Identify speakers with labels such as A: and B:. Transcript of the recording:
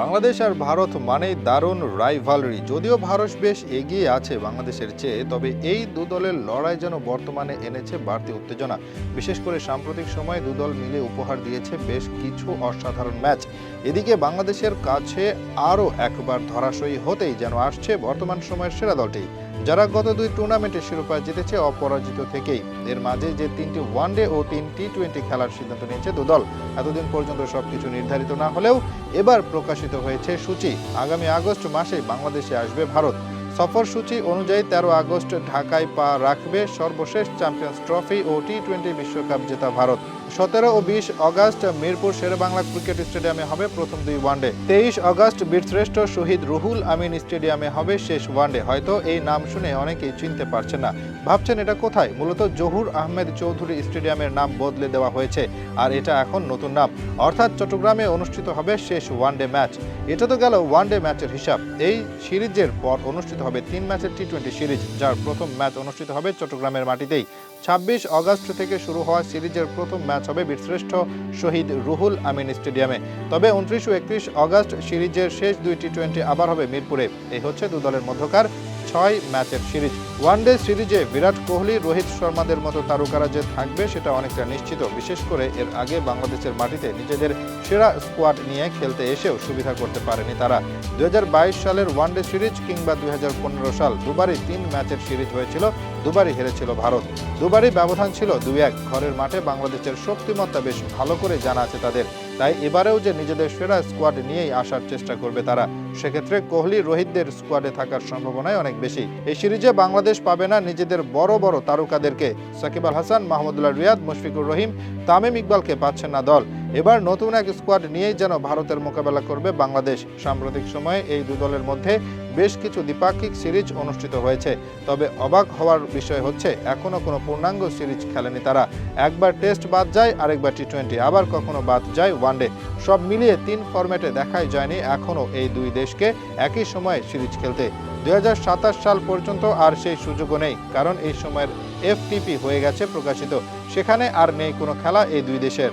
A: বাংলাদেশ আর ভারত মানেই দারুণ রাইভালরি যদিও ভারত বেশ এগিয়ে আছে বাংলাদেশের চেয়ে, তবে এই দু দলের লড়াই যেন বর্তমানে এনেছে বাড়তি উত্তেজনা। বিশেষ করে সাম্প্রতিক সময়ে দু দল মিলে উপহার দিয়েছে বেশ কিছু অসাধারণ ম্যাচ এদিকে বাংলাদেশের কাছে আরও একবার ধরাশয়ী হতেই যেন আসছে বর্তমান সময়ের সেরা দলটি। যারা গত দুই টুর্নামেন্টের শিরোপা জিতেছে, অপরাজিত থেকেই। এর মাঝে যে তিনটি ওয়ানডে ও তিন টি টোয়েন্টি খেলার সিদ্ধান্ত নিয়েছে দুদল এতদিন পর্যন্ত সবকিছু নির্ধারিত না হলেও এবার প্রকাশিত হয়েছে সূচি। আগামী আগস্ট মাসে বাংলাদেশে আসবে ভারত। সফর সূচি অনুযায়ী তেরো আগস্ট ঢাকায় পা রাখবে সর্বশেষ চ্যাম্পিয়ন্স ট্রফি ও টি টোয়েন্টি বিশ্বকাপ জেতা ভারত। সতেরো ও বিশ অগাস্ট মিরপুর শেরেবাংলা ক্রিকেট স্টেডিয়ামে হবে প্রথম দুই ওয়ানডে। তেইশ অগাস্ট বীরশ্রেষ্ঠ শহীদ রুহুল আমিন স্টেডিয়ামে হবে শেষ ওয়ানডে। হয়তো এই নাম শুনে অনেকেই চিনতে পারছেন না। ভাবছেন এটা কোথায়? মূলত জহুর আহমেদ চৌধুরী স্টেডিয়ামের নাম বদলে দেওয়া হয়েছে, আর এটা এখন নতুন নাম। অর্থাৎ চট্টগ্রামে অনুষ্ঠিত হবে শেষ ওয়ানডে ম্যাচ। এটা তো গেল ওয়ানডে ম্যাচের হিসাব। এই সিরিজের পর অনুষ্ঠিত হবে তিন ম্যাচের টি টোয়েন্টি সিরিজ, যার প্রথম ম্যাচ অনুষ্ঠিত হবে চট্টগ্রামের মাটিতেই। ছাব্বিশ অগস্ট থেকে শুরু হওয়া সিরিজের প্রথম ম্যাচ হবে বীরশ্রেষ্ঠ শহীদ রুহুল আমিন স্টেডিয়ামে। তবে উনত্রিশ ও একত্রিশ অগাস্ট সিরিজের শেষ দুই টি টোয়েন্টি আবার হবে মিরপুরে। এই হচ্ছে দু দলের মধ্যকার ছয় ম্যাচের সিরিজ। ওয়ানডে সিরিজে বিরাট কোহলি, রোহিত শর্মাদের মতো তারকারা যে থাকবে, সেটা অনেকটা নিশ্চিত। বিশেষ করে এর আগে বাংলাদেশের মাটিতে নিজেদের সেরা স্কোয়াড নিয়ে খেলতে এসেও সুবিধা করতে পারেনি তারা। দুই হাজার বাইশ সালের ওয়ানডে সিরিজ কিংবা দুই হাজার পনেরো সাল দুবারই তিন ম্যাচের সিরিজ হয়েছিল, দুবারই হেরেছিল ভারত। দুবারই ব্যবধান ছিল দুই এক। ঘরের মাঠে বাংলাদেশের শক্তিমত্তা বেশ ভালো করে জানা আছে তাদের। তাই এবারেও যে নিজেদের সেরা স্কোয়াড নিয়েই আসার চেষ্টা করবে তারা, সেক্ষেত্রে কোহলি রোহিতদের স্কোয়াডে থাকার সম্ভাবনাই অনেক বেশি। এই সিরিজে বাংলাদেশ পাবে না নিজেদের বড় বড় তারকাদেরকে, সাকিব আল হাসান, মাহমুদুল্লাহ রিয়াদ, মুশফিকুর রহিম, তামিম ইকবালকে পাচ্ছেন না দল। এবার নতুন এক স্কোয়াড নিয়েই যেন ভারতের মোকাবেলা করবে বাংলাদেশ। সাম্প্রতিক সময়ে এই দু দলের মধ্যে বেশ কিছু দ্বিপাক্ষিক সিরিজ অনুষ্ঠিত হয়েছে। তবে অবাক হওয়ার বিষয় হচ্ছে এখনও কোনো পূর্ণাঙ্গ সিরিজ খেলেনি তারা। একবার টেস্ট বাদ যায়, আরেকবার টি টোয়েন্টি আবার কখনো বাদ যায় ওয়ানডে সব মিলিয়ে তিন ফরম্যাটে দেখাই যায়নি এখনও এই দুই দেশকে একই সময়ে সিরিজ খেলতে। দু হাজার সাতাশ সাল পর্যন্ত আর সেই সুযোগও নেই, কারণ এই সময়ের এফটিপি হয়ে গেছে প্রকাশিত। সেখানে আর নেই কোনো খেলা এই দুই দেশের।